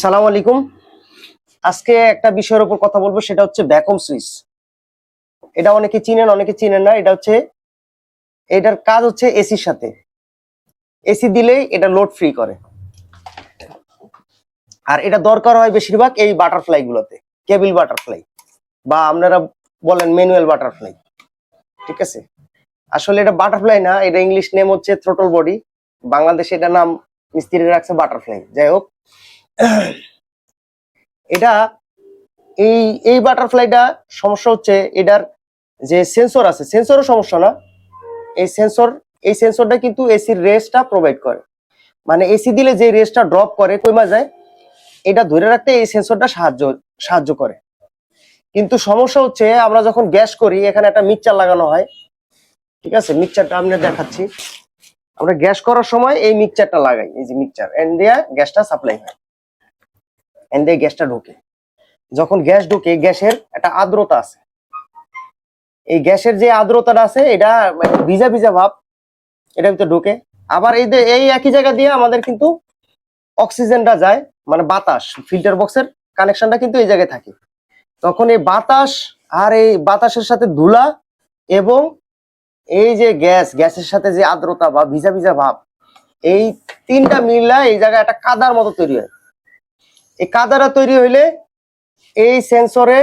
সালাম আলাইকুম। আজকে একটা বিষয়ের উপর কথা বলব, সেটা হচ্ছে ভ্যাকুম সুইচ এটা অনেকে চিনেন অনেকে চিনেন না। এটা হচ্ছে, এটার কাজ হচ্ছে এসির সাথে। এসি দিলেই এটা লোড ফ্রি করে। আর এটা দরকার হয় বেশিরভাগ এই বাটারফ্লাই গুলোতে কেবিল বাটারফ্লাই বা আপনারা বলেন ম্যানুয়াল বাটারফ্লাই ঠিক আছে? আসলে এটা বাটারফ্লাই না, এটা ইংলিশ নেম হচ্ছে থ্রোটল বডি বাংলাদেশে এটা নাম মিস্ত্রি রাখছে বাটারফ্লাই যাই হোক এটা এই এই বাটারফ্লাইটা সমস্যা হচ্ছে এটার যে সেন্সর আছে, সেন্সরও সমস্যা না। এই সেন্সর, এই সেন্সরটা কিন্তু এসির রেসটা প্রোভাইড করে। মানে এসি দিলে যে রেসটা ড্রপ করে কইমা যায়? এটা ধরে রাখতে এই সেন্সরটা সাহায্য সাহায্য করে। কিন্তু সমস্যা হচ্ছে আমরা যখন গ্যাস করি, এখানে একটা মিক্সচার লাগানো হয়। ঠিক আছে? মিক্সচারটা আমি দেখাচ্ছি। আমরা গ্যাস করার সময় এই মিক্সচারটা লাগাই, এই যে মিক্সচার। এন্ড গ্যাসটা সাপ্লাই হয়। এন্ড দিয়ে গ্যাসটা ঢোকে। যখন গ্যাস ঢোকে, গ্যাসের একটা আর্দ্রতা আছে। এই গ্যাসের যে আর্দ্রতাটা আছে, এটা মানে ভিজা ভিজা ভাব এটা ভিতরে ঢোকে। আবার এই এই একই জায়গা দিয়ে আমাদের কিন্তু অক্সিজেনটা যায় মানে বাতাস, ফিল্টার বক্সের কানেকশনটা কিন্তু এই জায়গায় থাকে। তখন এই বাতাস আর এই বাতাসের সাথে ধুলা এবং এই যে গ্যাস, গ্যাসের সাথে যে আর্দ্রতা বা ভিজা ভিজা ভাব, এই তিনটা মিললা এই জায়গায় একটা কাদার মতো তৈরি হয়। এই কাদাটা তৈরি হইলে এই সেন্সরে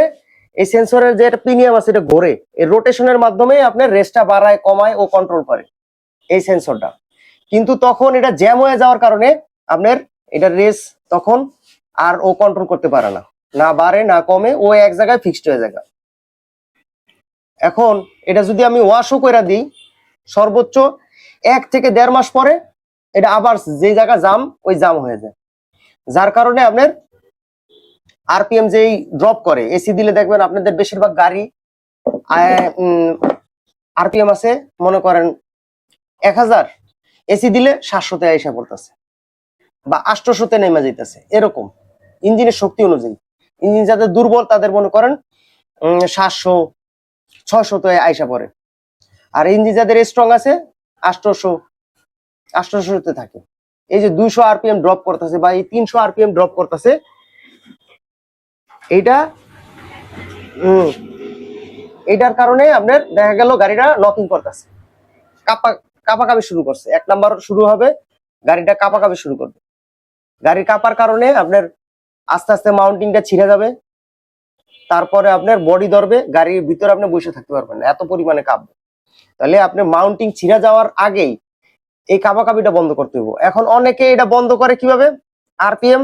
এই সেন্সরের যে একটা প্রিমিয়াম আছে এটা ঘোরে। এই রোটেশনের মাধ্যমে আপনার রেসটা বাড়ায়, কমায় ও কন্ট্রোল করে এই সেন্সরটা কিন্তু তখন এটা জ্যাম হয়ে যাওয়ার কারণে আপনার এটা রেস তখন আর ও কন্ট্রোল করতে পারে না। না বাড়ে, না কমে, ও এক জায়গায় ফিক্সড হয়ে যায়। এখন এটা যদি আমি ওয়াশও করে দিই, সর্বোচ্চ এক থেকে দেড় মাস পরে এটা আবার যে জায়গা জাম ওই জাম হয়ে যায়। যার কারণে আপনার আরপিএম যেই ড্রপ করে এসি দিলে দেখবেন আপনাদের বেশিরভাগ গাড়ি আরপিএম আছে, মনে করেন এক হাজার এসি দিলে সাতশোতে আইসা পড়তেছে বা আষ্টশোতে নেমে যাইতেছে, এরকম। ইঞ্জিনের শক্তি অনুযায়ী। ইঞ্জিন যাদের দুর্বল, তাদের মনে করেন সাতশো, ছয়শোতে আইসা পড়ে। আর ইঞ্জিন যাদের স্ট্রং আছে আষ্টশো আষ্টশোতে থাকে। এই যে দুইশো আরপিএম ড্রপ করতেছে বা এই তিনশো আরপিএম ড্রপ করতেছে, এইটা হম এইটার কারণে আপনার দেখা গেল গাড়িটা নকিং করতেছে। কাপা, কাপাকাপি শুরু করছে। এক নাম্বার শুরু হবে, গাড়িটা কাপাকাপি শুরু করবে। গাড়ি কাপার কারণে আপনার আস্তে আস্তে মাউন্টিংটা ছিঁড়ে যাবে। তারপরে আপনার বডি ধরবে, গাড়ির ভিতরে আপনি বসে থাকতে পারবেন না, এত পরিমাণে কাঁপবে। তাহলে আপনি মাউন্টিং ছিঁড়ে যাওয়ার আগেই এই কাপাকাপিটা বন্ধ করতে হবে এখন অনেকে এটা বন্ধ করে কীভাবে? আরপিএম,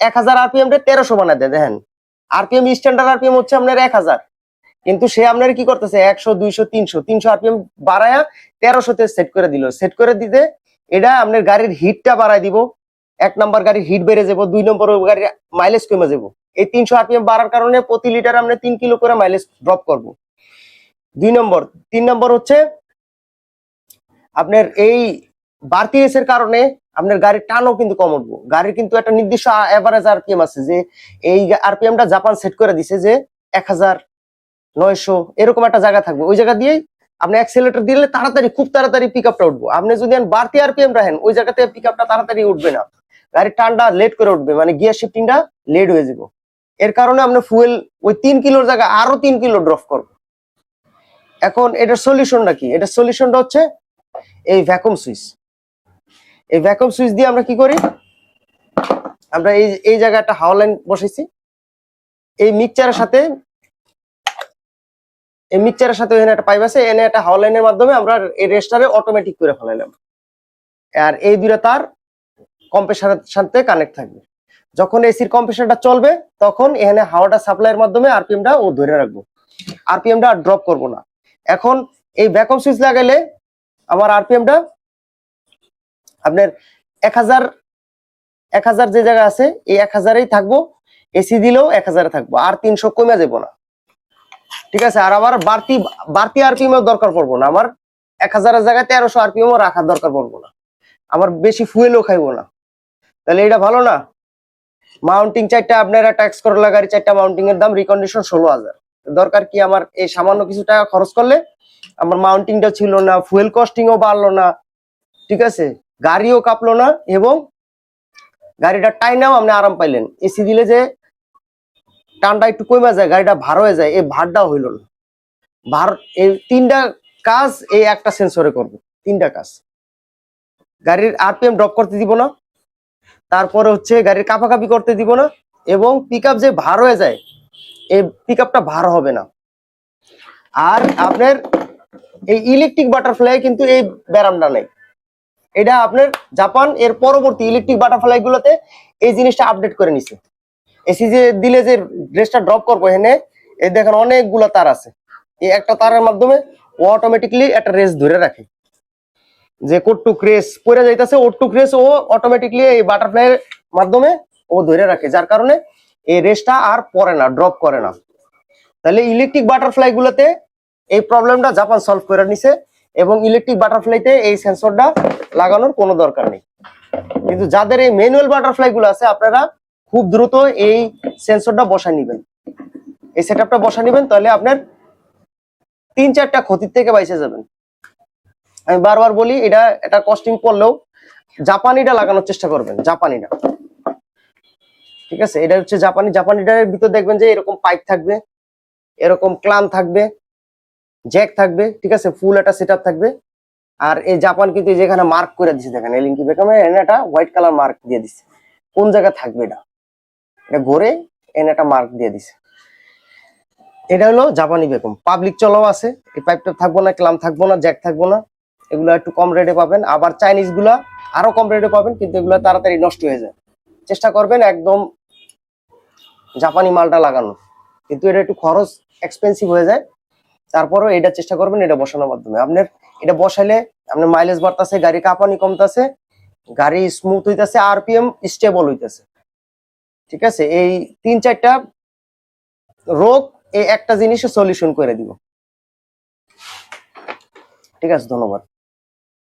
এক হাজার আরপিএম টা তেরোশো বানায় দেয়, দেখেন। আরপিএম স্ট্যান্ডার্ড আরপিএম হচ্ছে আপনার এক হাজার। কিন্তু সে আপনার কি করতেছে? একশো, দুইশো, তিনশো তিনশো আরপিএম বাড়ায়া তেরোশোতে সেট করে দিল। সেট করে দিতে এটা আপনার গাড়ির হিটটা বাড়ায় দিব। এক নম্বর গাড়ির হিট বেড়ে যাব, দুই নম্বর গাড়ির মাইলেজ কমে যাব। এই তিনশো আরপিএম বাড়ার কারণে প্রতি লিটার আমরা তিন কিলো করে মাইলেজ ড্রপ করব। দুই নম্বর তিন নম্বর হচ্ছে আপনার এই বাড়তি এসের কারণে আপনার গাড়ির টানও কিন্তু কম উঠবো। গাড়ির কিন্তু একটা নির্দিষ্ট অ্যাভারেজ আরপিএম আছে যে, এই আরপিএমটা জাপান সেট করে দিছে যে এক হাজার নয়শো এরকম একটা জায়গা থাকবে। ওই জায়গা দিয়েই আপনি অ্যাক্সেলেটর দিলে তাড়াতাড়ি, খুব তাড়াতাড়ি পিক আপটা উঠবো। আপনি যদি বাড়তি আরপিএম রাখেন, ওই জায়গাতে পিক আপটা তাড়াতাড়ি উঠবে না। গাড়ির টানটা লেট করে উঠবে মানে গিয়ার শিফটিংটা লেট হয়ে যাব। এর কারণে আপনি ফুয়েল ওই তিন কিলোর জায়গায় আরও তিন কিলো ড্রপ করব। এখন এটার সলিউশনটা কি? এটার সলিউশনটা হচ্ছে এই ভ্যাকুম সুইচ এই ভ্যাকুম সুইচ দিয়ে আমরা কি করি? আমরা এই এই জায়গায় একটা হাওয়া লাইন বসেছি এই মিক্সচারের সাথে, এই মিক্সচারের সাথে এখানে একটা পাইপ আছে এনে একটা হাওয়া লাইনের মাধ্যমে আমরা এই রেস্টারে অটোমেটিক করে ফেলাইলাম। আর এই দুইটা তার কম্প্রেসারের সাথে কানেক্ট থাকবে। যখন এসির কম্প্রেসারটা চলবে, তখন এখানে হাওয়াটা সাপ্লাইয়ের মাধ্যমে আরপিএমটা ও ধরে রাখব। আরপিএমটা আর ড্রপ করব না। এখন এই ব্যাকআপ সুইচ লাগাইলে আমার আরপিএমটা আপনার এক হাজার এক হাজার যে জায়গা আছে, এই এক হাজারেই থাকব। এসি দিলেও এক হাজারে থাকব, আর তিনশো কমে যাব না। ঠিক আছে, আর আমার বাড়তি বাড়তি আরপিএম দরকার পড়ব না। আমার এক হাজারের জায়গায় তেরোশো আরপিএম রাখার দরকার পড়ব না। আমার বেশি ফুয়েলও খাইবো না। তাহলে এটা ভালো না? মাউন্টিং চারটা, আপনার ট্যাক্স করলা গাড়ি, চারটা মাউন্টিং এর দাম রিকন্ডিশন ষোলো হাজার। দরকার কি আমার এই সামান্য কিছু টাকা খরচ করলে? আমার মাউন্টিংটা ছিল না ফুয়েল কস্টিংও বাড়লো না। ঠিক আছে? গাড়িও কাঁপলো না এবং গাড়িটা টাইনাও আপনি আরাম পাইলেন। এসি দিলে যে টানটা একটু কমে যায়, গাড়িটা ভার হয়ে যায় এই ভারটা হইল না। ভার, এই তিনটা কাজ এই একটা সেন্সরে করবে, তিনটা কাজ। গাড়ির আরপিএম ড্রপ করতে দিব না, তারপরে হচ্ছে গাড়ির কাপাকাপি করতে দিব না এবং পিক যে ভার হয়ে যায় এই পিক ভার হবে না। আর আপনার এই ইলেকট্রিক বাটারফ্লাই কিন্তু এই ব্যারামটা নেই। এটা আপনার জাপান, এর পরবর্তী ইলেকট্রিক বাটারফ্লাই গুলোতে এই জিনিসটা আপডেট করে নিছে। এসি যে দিলে যে ড্রেসটা ড্রপ করব এখানে, এই দেখেন অনেকগুলো তার আছে। এই একটা তারের মাধ্যমে ও অটোমেটিকলি একটা রেস ধরে রাখে। যে কোটটুক রেস পড়ে যাইতেছে, ওটুক রেস ও অটোমেটিকলি এই বাটারফ্লাই এর মাধ্যমে ও ধরে রাখে। যার কারণে এই রেসটা আর পড়ে না ড্রপ করে না। তাহলে ইলেকট্রিক বাটারফ্লাই গুলোতে এই প্রবলেমটা জাপান সলভ করে নিছে। এবং ইলেকট্রিক বাটারফ্লাইতে এই সেন্সরটা লাগানোর কোনো দরকার নেই। কিন্তু যাদের এই ম্যানুয়াল বাটারফ্লাই গুলো আছে, আপনারা খুব দ্রুত এই সেন্সরটা বসায় নেবেন। এই সেটআপটা বসায় নেবেন, তাহলে আপনার তিন চারটা ক্ষতির থেকে বাইসে যাবেন। আমি বারবার বলি, এটা এটা কস্টিং পড়লেও জাপানিটা লাগানোর চেষ্টা করবেন জাপানিটা ঠিক আছে? এটা হচ্ছে জাপানি জাপানিটার ভিতর দেখবেন যে এরকম পাইপ থাকবে, এরকম ক্লাম থাকবে জ্যাক থাকবে, ঠিক আছে? ফুল একটা সেটআপ থাকবে। আর এই জাপান কিন্তু যেখানে মার্ক করে দিছে, দেখেন এলিঙ্কি বেকামে এনে একটা হোয়াইট কালার মার্ক দিয়ে দিছে। কোন জায়গায় থাকবে এটা? এটা ঘুরে, এনে একটা মার্ক দিয়ে দিছে। এটা হলো জাপানি বেকম পাবলিক চলাও আছে, এই পাইপটা থাকব না, ক্লাম থাকব না জ্যাক থাকব না। এগুলো একটু কম রেটে পাবেন। আবার চাইনিজগুলা আরও কম রেটে পাবেন, কিন্তু এগুলো তাড়াতাড়ি নষ্ট হয়ে যায়। চেষ্টা করবেন একদম জাপানি মালটা লাগানো কিন্তু এটা একটু খরচ এক্সপেন্সিভ হয়ে যায়। তারপরেও এটা চেষ্টা করবেন, এটা বসানোর মাধ্যমে। আপনার এটা বসাইলে আপনার মাইলেজ বাড়তেছে গাড়ি কাঁপানি কমতেছে, গাড়ি স্মুথ হইতেছে আরপিএম স্টেবল হইতেছে। ঠিক আছে? এই তিন চারটা রোগ এই একটা জিনিসে সলিউশন করে দিব। ঠিক আছে, ধন্যবাদ।